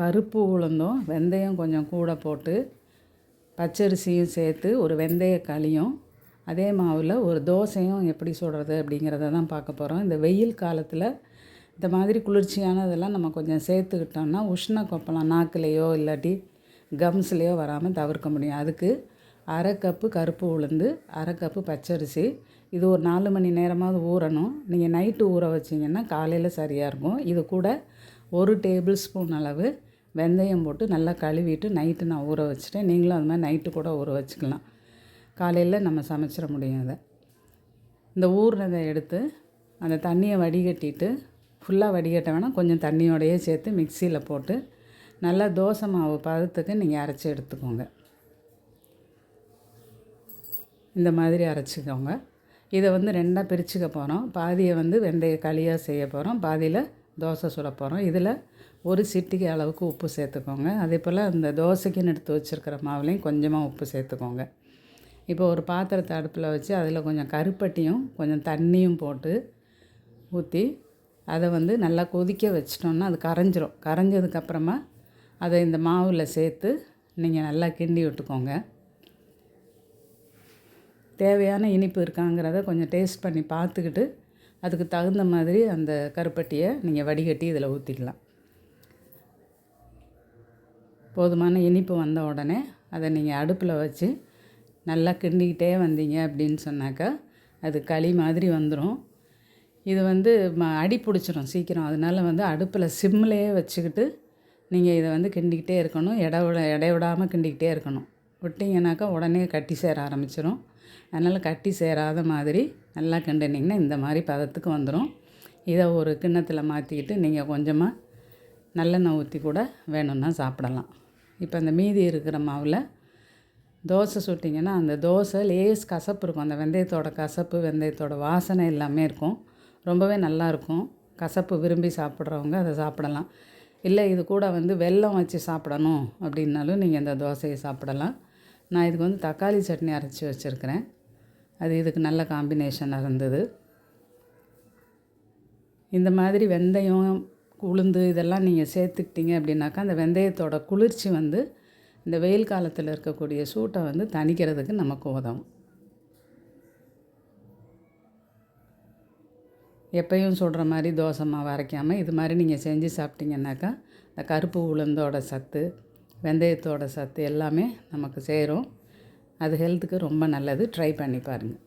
கருப்பு உளுந்தும் வெந்தயம் கொஞ்சம் கூட போட்டு பச்சரிசியும் சேர்த்து ஒரு வெந்தய களியும் அதே மாவில் ஒரு தோசையும் எப்படி சுடுறது அப்படிங்கிறத தான் பார்க்க போகிறோம் இந்த வெயில் காலத்தில் இந்த மாதிரி குளிர்ச்சியானதெல்லாம் நம்ம கொஞ்சம் சேர்த்துக்கிட்டோம்னா உஷ்ண கொப்பளம் நாக்குலேயோ இல்லாட்டி கம்ஸ்லேயோ வராமல் தவிர்க்க முடியும். அதுக்கு அரை கப்பு கருப்பு உளுந்து அரை கப்பு பச்சரிசி. இது ஒரு நாலு மணி நேரமாவது ஊறணும். நீங்கள் நைட்டு ஊற வச்சிங்கன்னா காலையில் சரியாக இருக்கும். இது கூட ஒரு டேபிள் ஸ்பூன் அளவு வெந்தயம் போட்டு நல்லா கழுவிட்டு நைட்டு நான் ஊற வச்சுட்டேன். நீங்களும் அது மாதிரி நைட்டு கூட ஊற வச்சுக்கலாம். காலையில் நம்ம சமைச்சிட முடியும் அதை. இந்த ஊறினதை எடுத்து அந்த தண்ணியை வடிகட்டிட்டு ஃபுல்லாக வடிகட்ட வேணால் கொஞ்சம் தண்ணியோடையே சேர்த்து மிக்சியில் போட்டு நல்லா தோசை மாவு பதத்துக்கு நீங்கள் அரைச்சி எடுத்துக்கோங்க. இந்த மாதிரி அரைச்சிக்கோங்க. இதை வந்து ரெண்டாக பிரிச்சுக்க போகிறோம் பாதியை வந்து வெந்தய களியாக செய்ய போகிறோம் பாதியில் தோசை சுட போகிறோம் இதில் ஒரு சிட்டிகை அளவுக்கு உப்பு சேர்த்துக்கோங்க. அதே போல் அந்த தோசைக்குன்னு எடுத்து வச்சுருக்கிற மாவுலேயும் கொஞ்சமாக உப்பு சேர்த்துக்கோங்க. இப்போ ஒரு பாத்திரத்தை அடுப்பில் வச்சு அதில் கொஞ்சம் கருப்பட்டியும் கொஞ்சம் தண்ணியும் போட்டு ஊற்றி அதை வந்து நல்லா கொதிக்க வச்சிட்டோன்னா அது கரைஞ்சிரும். கரைஞ்சதுக்கப்புறமா அதை இந்த மாவில் சேர்த்து நீங்கள் நல்லா கிண்டி விட்டுக்கோங்க. தேவையான இனிப்பு இருக்காங்கிறத கொஞ்சம் டேஸ்ட் பண்ணி பார்த்துக்கிட்டு அதுக்கு தகுந்த மாதிரி அந்த கருப்பட்டியை நீங்கள் வடிகட்டி இதில் ஊற்றிக்கலாம் போதுமான இனிப்பு வந்த உடனே அதை நீங்கள் அடுப்பில் வச்சு நல்லா கிண்டிக்கிட்டே வந்தீங்க அப்படின்னு சொன்னாக்கா அது களி மாதிரி வந்துடும் இது வந்து ம அடி பிடிச்சிரும் சீக்கிரம். அதனால் வந்து அடுப்பில் சிம்லேயே வச்சுக்கிட்டு நீங்கள் இதை வந்து கிண்டிக்கிட்டே இருக்கணும். இட விட இடை விடாமல் கிண்டிக்கிட்டே இருக்கணும். விட்டிங்கனாக்கா உடனே கட்டி சேர ஆரம்பிச்சிடும் அதனால் கட்டி சேராத மாதிரி நல்லா கிண்டினிங்கன்னா இந்த மாதிரி பதத்துக்கு வந்துடும் இதை ஒரு கிண்ணத்தில் மாற்றிக்கிட்டு நீங்கள் கொஞ்சமாக நல்லெண்ணெய் ஊற்றி கூட வேணும்னா சாப்பிடலாம். இப்போ அந்த மீதி இருக்கிற மாவில் தோசை சுட்டிங்கன்னா அந்த தோசை லேஸ் கசப்பு இருக்கும். அந்த வெந்தயத்தோட கசப்பு வெந்தயத்தோட வாசனை எல்லாமே இருக்கும். ரொம்பவே நல்லாயிருக்கும் கசப்பு விரும்பி சாப்பிட்றவங்க அதை சாப்பிடலாம். இல்லை இது கூட வந்து வெல்லம் வச்சு சாப்பிடணும் அப்படின்னாலும் நீங்கள் இந்த தோசையை சாப்பிடலாம். நான் இதுக்கு வந்து தக்காளி சட்னி அரைச்சி வச்சுருக்கிறேன். அது இதுக்கு நல்ல காம்பினேஷனாக இருந்தது. இந்த மாதிரி வெந்தயம் உளுந்து இதெல்லாம் நீங்கள் சேர்த்துக்கிட்டீங்க அப்படின்னாக்கா அந்த வெந்தயத்தோட குளிர்ச்சி வந்து இந்த வெயில் காலத்தில் இருக்கக்கூடிய சூட்டை வந்து தணிக்கிறதுக்கு நமக்கு உதவும். எப்பயும் சொல்கிற மாதிரி தோசை மாவு அரைக்காமல் இது மாதிரி நீங்கள் செஞ்சு சாப்பிட்டீங்கன்னாக்கா இந்த கருப்பு உளுந்தோட சத்து வெந்தயத்தோட சத்து எல்லாமே நமக்கு சேரும். அது ஹெல்த்துக்கு ரொம்ப நல்லது. ட்ரை பண்ணி பாருங்கள்